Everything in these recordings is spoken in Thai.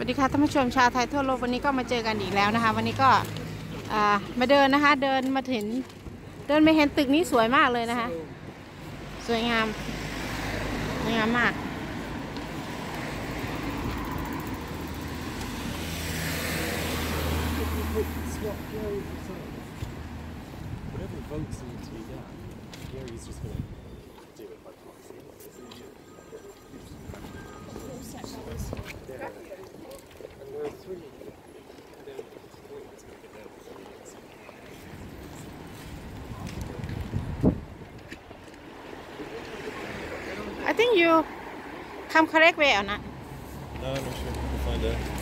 วัสดีค่ะท่านผู้ชมชาวไทยทั่วโลกวันนี้ก็มาเจอกันอีกแล้วนะคะ วันนี้ก็อ่ามาเดินนะคะ เดินมาถึงเดินไปเห็นตึกนี้สวยมากเลยนะคะ สวยงามสวยงามมาก Whatever think you come correct way or not No, I'm not sure. We'll find out.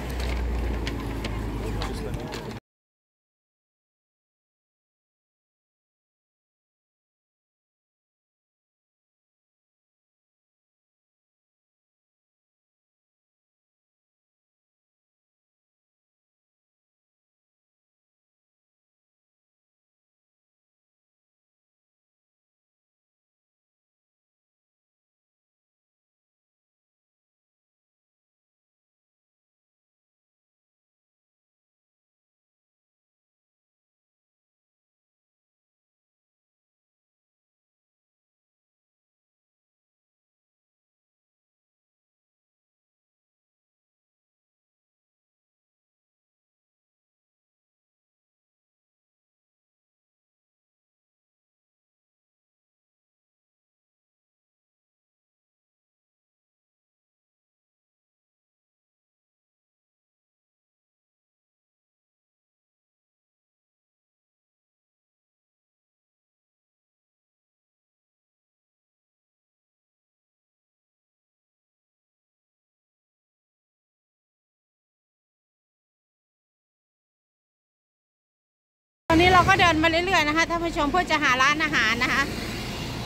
เราก็เดินมาเรื่อยๆนะคะท่านผู้ชมเพื่อจะหาร้านอาหารนะคะ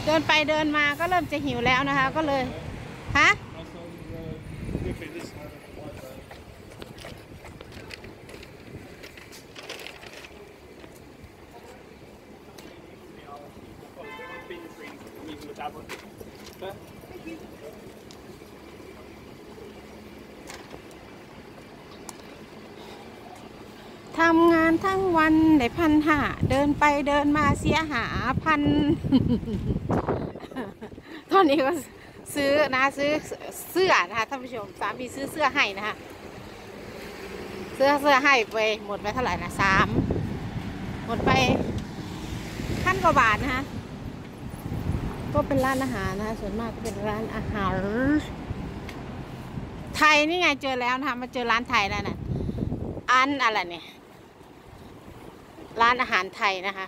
เดินไปเดินมาก็เริ่มจะหิวแล้วนะคะ ก็เลยฮะทำงาน ทั้งวันได้พันหาเดินไปเดินมาเสียหาพัน ตอนนี้ก็ซื้อนะซื้อเสื้อนะคะท่านผู้ชมสามีซื้อเสื้อให้นะคะเสื้อเสื้อให้ไปหมดไปเท่าไหร่นะสามหมดไปพันกว่าบาทนะคะก็เป็นร้านอาหารนะคะส่วนมากก็เป็นร้านอาหารไทยนี่ไงเจอแล้วนะคะมาเจอร้านไทยแล้วน่ะอันอะไรเนี่ย ร้านอาหารไทยนะคะ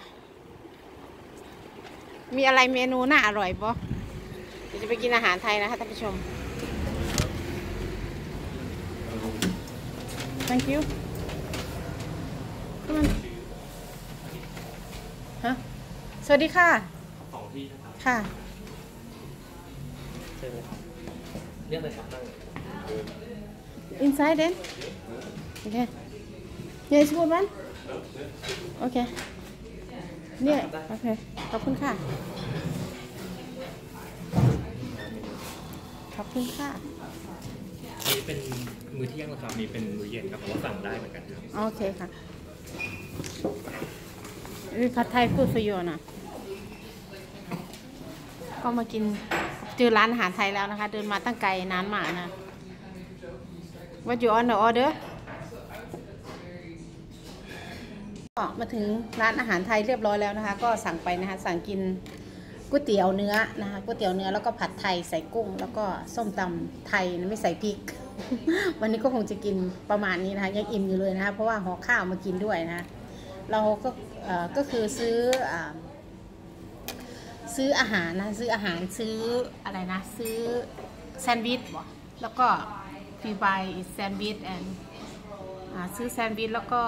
มีอะไรเมนูน่าอร่อยปะเดี๋ยวจะไปกินอาหารไทยนะคะท่านผู้ชม thank you Come on ฮะสวัสดีค่ะสองที่นะครับค่ะใช่ไหมเรียกอะไรครับนั่ง inside then okay yes good one โอเค เนี่ย โอเค ขอบคุณค่ะ ขอบคุณค่ะอันนี้เป็นมื้อเที่ยงนะครับอันนี้เป็นมื้อเย็นครับผมว่าสั่งได้เหมือนกันครับ โอเคค่ะวิผัดไทยพูดฟยูนะก็มากินเจอร้านอาหารไทยแล้วนะคะ เดินมาตั้งไกลนานมากนะ What you on the order ก็มาถึงร้านอาหารไทยเรียบร้อยแล้วนะคะ ก็สั่งไปนะคะสั่งกินก๋วยเตี๋ยวเนื้อนะคะก๋วยเตี๋ยวเนื้อแล้วก็ผัดไทยใส่กุ้ง แล้วก็ส้มตำไทยนะไม่ใส่พริก วันนี้ก็คงจะกินประมาณนี้นะคะยังอิ่มอยู่เลยนะคะเพราะว่าห่อข้าวมากินด้วยนะคะเราก็เออก็คือซื้อซื้ออาหารนะซื้ออาหารซื้ออะไรนะซื้อแซนด์วิชแล้วก็ฟีบายแซนด์วิชแอนซื้อแซนด์วิชแล้วก็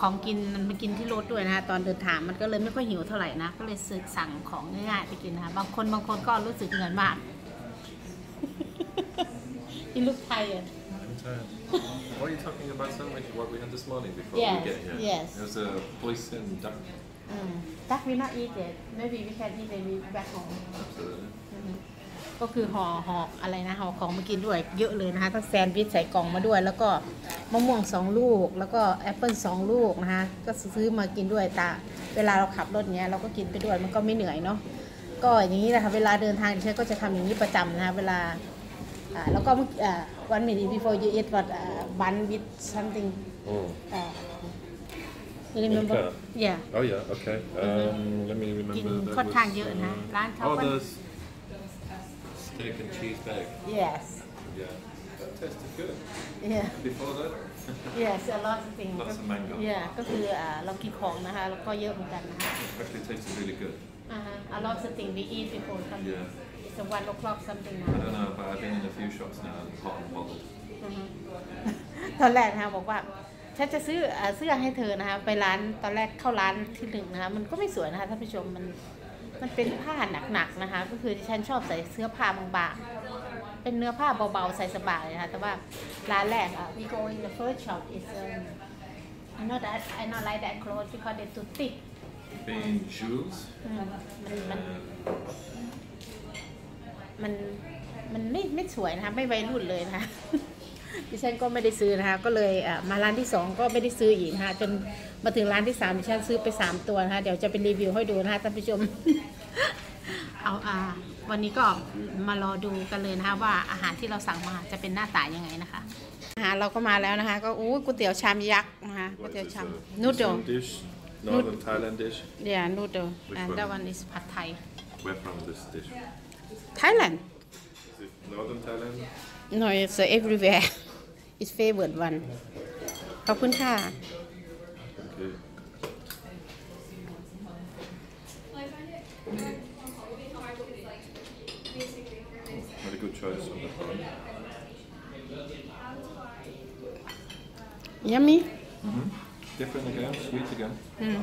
ของกินมันไปกินที่รถด้วยนะคะตอนเดินทางมันก็เลยไม่ค่อยหิวเท่าไหร่นะ ก็เลยซื้อสั่งของง่ายๆไปกินนะคะบางคนบางคนก็รู้สึกเหนื่อยมากที่ลูกไทยอะ What are you talking about so much? What we had this morning before Yes, we get here? yes. There was a police and duck. Mm. That we not eat it. Maybe we can eat it back home. Absolutely. Mhm. ก็คือห่อห่ออะไรนะห่อของมากินด้วยเยอะเลยนะคะทั้งแซนด์วิชใส่กล่องมาด้วย แล้วก็มะม่วงสองลูก แล้วก็แอปเปิลสองลูกนะคะก็ซื้อมากินด้วยตาเวลาเราขับรถเนี้ยเราก็กินไปด้วยมันก็ไม่เหนื่อยเนาะก็อย่างนี้แหละค่ะเวลาเดินทางดิฉันก็จะทำอย่างนี้ประจำนะคะเวลาอ่าแล้วก็อ่า one minute before you eat what uh, bun with something Oh. uh, you remember Okay. yeah Oh yeah. Okay. Um, let me remember. กิน that ค่อน was, ข้างเยอะนะ uh, ร้านเขา Oh, ก็ the s- steak and cheese bag. yes Yeah. That tasted good. yeah Before that. yes a lot of things Lots of mango. yeah ก็คืออ่าเรากินของนะคะแล้วก็เยอะเหมือนกันนะคะ Actually, tasted really good. อ่าฮะ a lot of things we eat before come Yeah. it's a one o'clock something I now don't know, but I've been in a few shops now and hot and bothered. อือฮึตอนแรกนะคะบอกว่าฉันจะซื้ออ่าเสื้อให้เธอนะคะไปร้านตอนแรกเข้าร้านที่หนึ่งนะคะมันก็ไม่สวยนะคะท่านผู้ชมมัน มันเป็นผ้าหนักๆนะคะ ก็คือดิฉันชอบใส่เสื้อผ้าบางๆ เป็นเนื้อผ้าเบาๆ ใส่สบายนะคะ แต่ว่าร้านแรกอะ we go in the first shop is um, I know that I not like that clothes because they too thick Being Jules. อืมมันมันมันมันไม่ไม่สวยนะคะ ไม่วัยรุ่นเลยนะคะ ดิฉันก็ไม่ได้ซื้อนะคะ ก็เลยอะมาร้านที่สองก็ไม่ได้ซื้ออีกนะคะจนมาถึงร้านที่สามดิฉันซื้อไปสามตัวนะคะเดี๋ยวจะเป็นรีวิวให้ดูนะคะท่านผู้ชมเอาอ่าวันนี้ก็มารอดูกันเลยนะคะว่าอาหารที่เราสั่งมาจะเป็นหน้าตายังไงนะคะอาหารเราก็มาแล้วนะคะ ก็อู้ก๋วยเตี๋ยวชามยักษ์นะคะก๋วย What เตี๋ยว is ชาม this, uh, นูโด Eastern dish, Northern Thailand dish. yeah noodle Which and one? that one is pad thai Where from this dish? Thailand Is it Northern Thailand? no it's uh, everywhere it's favorite one ขอบคุณค่ะ Okay. Not a good choice on the prawn. yummy Different again, sweet again. อืม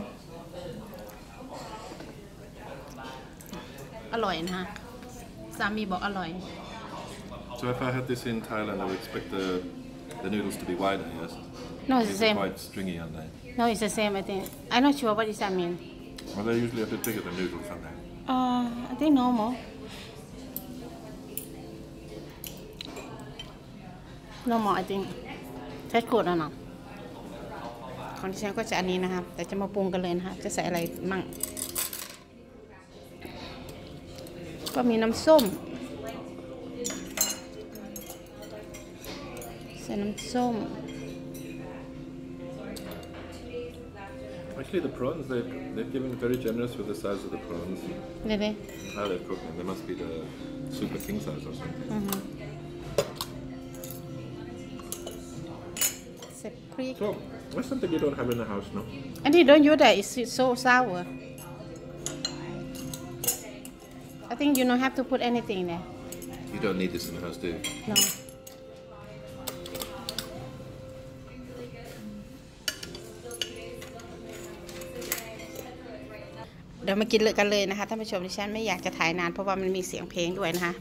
อร่อยนะคะสามีบอกอร่อย So if I had this in Thailand, I would expect the the noodles to be wider, yes? no it's the These are same quite stringy, aren't they? no it's the same I think I'm not sure what does that mean Well, they're usually a bit bigger than noodles, aren't they? uh I think normal normal I think ใช้ขวดอะเนาะของที่ฉันก็จะอันนี้นะคะแต่จะมาปรุงกันเลยนะคะจะใส่อะไรมั่งก็มีน้ำส้ม and so Actually, the prawns, they've, they've given very generous with the size of the prawns. Really? How they're cooking? They must be the super king size or something. Mm -hmm. It's a creek. So, what's something you don't have in the house, no? And you don't use that. It's so sour. I think you don't have to put anything there. You don't need this in the house, do you? No. มากินเลยกันเลยนะคะท่านผู้ชมดิฉันไม่อยากจะถ่ายนานเพราะว่ามันมีเสียงเพลงด้วยนะคะ